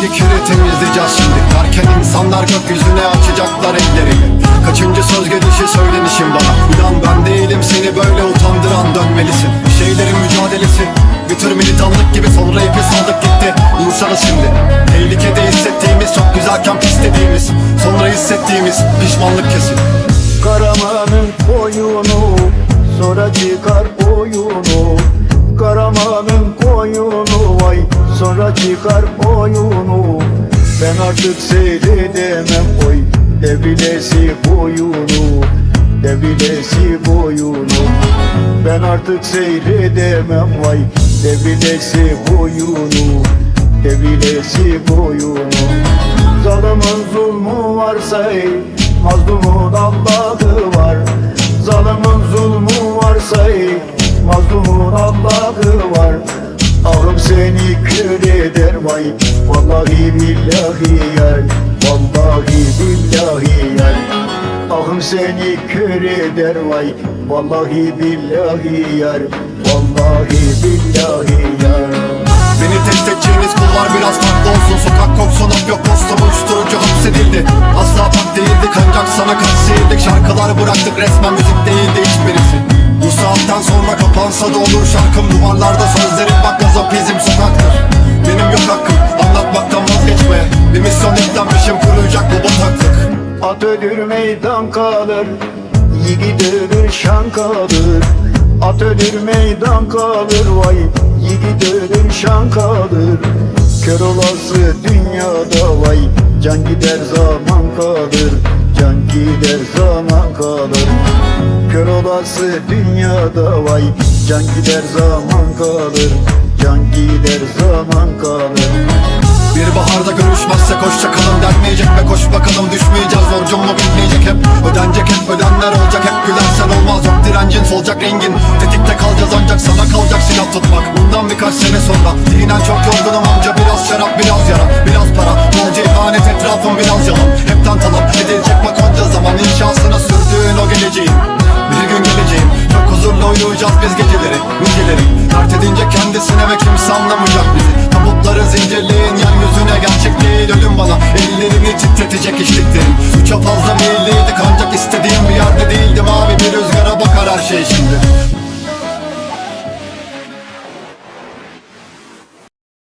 Şimdi küre temizleyeceğiz şimdi. Derken insanlar gökyüzüne açacaklar ellerini. Kaçıncı söz gelişi söylenişim bana. İnan ben değilim seni böyle utandıran dönmelisin. Bir şeylerin mücadelesi Bir tür militanlık gibi sonra ipi saldık gitti İnsanı şimdi. Tehlikede hissettiğimiz çok güzelken pislediğimiz Sonra hissettiğimiz pişmanlık kesin. Artık seyredemem oy. Devilesi boyunu Devilesi boyunu. Ben artık seyredemem vay devilesi boyunu Devilesi boyunu. Zalimin zulmü varsa ey. Mazlumun Allah'ı var. Zalimin zulmü varsa ey. Mazlumun Allah'ı var Ahım seni kör eder vay. Vallahi billahi yar. Vallahi billahi yar. Ahım seni kör eder vay. Vallahi billahi yar. Vallahi billahi yar. Beni test edeceğiniz kullar biraz farklı olsun. Sokak koksun hap yok postum uyuşturucu hapsedildi. Asla pak değildik ancak sana karşıydık Şarkılar bıraktık resmen müzik saatten kapansa da olur şarkım Duvarlarda sözlerim. Bak gazapizm sokaktır. Benim yok hakkım anlatmaktan vazgeçmeye Bir misyon yüklenmişim kuruyacak bu bataklık At ölür meydan kalır. Yiğit ölür şan kalır. At ölür meydan kalır. Vay yiğit ölür şan kalır. Kör olası dünyada vay Can gider zaman kalır. Can gider zaman kalır Kör olası dünyada vay. Can gider zaman kalır Can gider zaman kalır. Bir baharda görüşmezsek hoşça kalın denmeyecek ve koş bakalım düşmeyeceğiz Borcum mu bitmeyecek hep. Ödenecek hep ödenler olacak Hep gülersen olmaz yok direncin solacak rengin. Tetikte kalacağız ancak sana kalacak silah tutmak. Bundan birkaç sene sonra Zihnen çok yorgunum amca biraz şarap biraz yara Biraz para. Bolca ihanet etrafım biraz yalan çok fazla milli